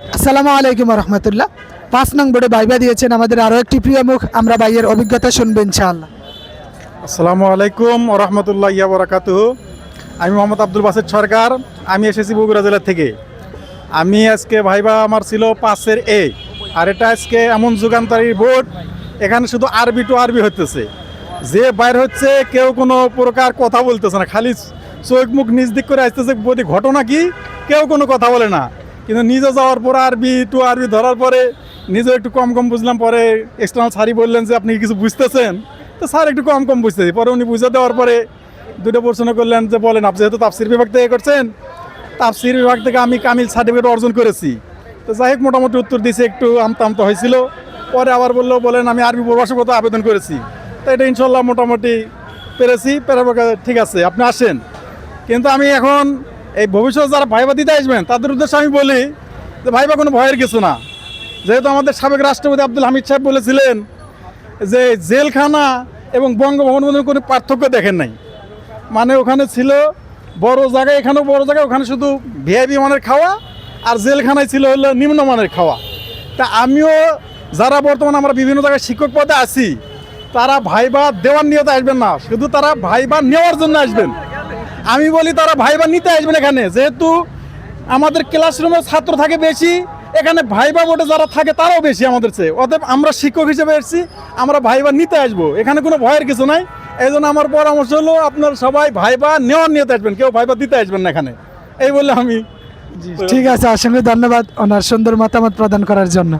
আসসালামু আলাইকুম রহমতুল্লাহ। পাঁচ নং বোর্ডে বাইবা দিয়েছেন আমাদের আরও একটি প্রিয় মুখ, আমরা বাইয়ের অভিজ্ঞতা শুনব ইনশাআল্লাহ। আসসালামু আলাইকুম রহমতুল্লাহ, ইয়া বরাকাতুহু। আমি মোহাম্মদ আব্দুল বাসেদ সরকার, আমি এসেছি বগুড়া জেলা থেকে। আমি আজকে ভাইবা আমার ছিল পাঁচের এ, আর এটা আজকে এমন যুগান্তরী বোর্ড, এখানে শুধু আরবি টু আরবি হতেছে যে বাইর হচ্ছে, কেউ কোনো প্রকার কথা বলতেছে না, খালি চোখ মুখ নিজ দিক করে আসতেছে, বলি ঘটনা কি, কেউ কোনো কথা বলে না। কিন্তু নিজে যাওয়ার পর আরবি টু আরবি ধরার পরে নিজে একটু কম কম বুঝলাম, পরে এক্সটার্নাল সারি বললেন যে আপনি কিছু বুঝতেছেন? তো স্যার একটু কম কম বুঝতেছি পরে উনি বুঝে দেওয়ার পরে দুটো প্রশ্ন করলেন যে বলেন আপনি যেহেতু তাফসির বিভাগ থেকে করছেন তাপসির বিভাগ থেকে আমি কামিল সার্টিফিকেট অর্জন করেছি। তো যাই হোক, মোটামুটি উত্তর দিয়েছে একটু আমতা আমতা হয়েছিল। পরে আবার বলল, বলেন আমি আরবি প্রবাসকতা আবেদন করেছি। তো এটা ইনশাল্লাহ মোটামুটি পেরেছি পেরে ঠিক আছে, আপনি আসেন। কিন্তু আমি এখন এই ভবিষ্যতে যারা ভাইবা দিতে আসবেন, তাদের উদ্দেশ্যে আমি বলি যে ভাইবা কোনো ভয়ের কিছু না। যেহেতু আমাদের সাবেক রাষ্ট্রপতি আব্দুল হামিদ সাহেব বলেছিলেন যে জেলখানা এবং বঙ্গভবনের মধ্যে কোনো পার্থক্য দেখেন নাই। মানে ওখানে ছিল বড় জায়গায়, এখানেও বড় জায়গায়, ওখানে শুধু ভিআইপি মানের খাওয়া আর জেলখানায় ছিল হলো নিম্নমানের খাওয়া। তা আমিও যারা বর্তমানে আমরা বিভিন্ন জায়গায় শিক্ষক পদে আছি, তারা ভাইবা দেওয়ার নিয়তে আসবেন না। শুধু তারা ভাইবা নেওয়ার জন্য আসবেন। আমি বলি তারা ভাইবা নিতে আসবেন এখানে। যেহেতু আমাদের ক্লাসরুমে ছাত্র থাকে বেশি এখানে ভাইবা বোর্ডে যারা থাকে তারাও বেশি আমাদের চেয়ে। অতএব আমরা শিক্ষক হিসেবে এসেছি আমরা ভাইবা নিতে আসব। এখানে কোনো ভয়ের কিছু নাই। এই জন্য আমার পরামর্শ হলো আপনার সবাই ভাইবা নেওয়ার নিয়তে আসবেন কেউ ভাইবা দিতে আসবেন না এখানে। এই বলে আমি ঠিক আছে অসংখ্য ধন্যবাদ ওনার সুন্দর মতামত প্রদান করার জন্য।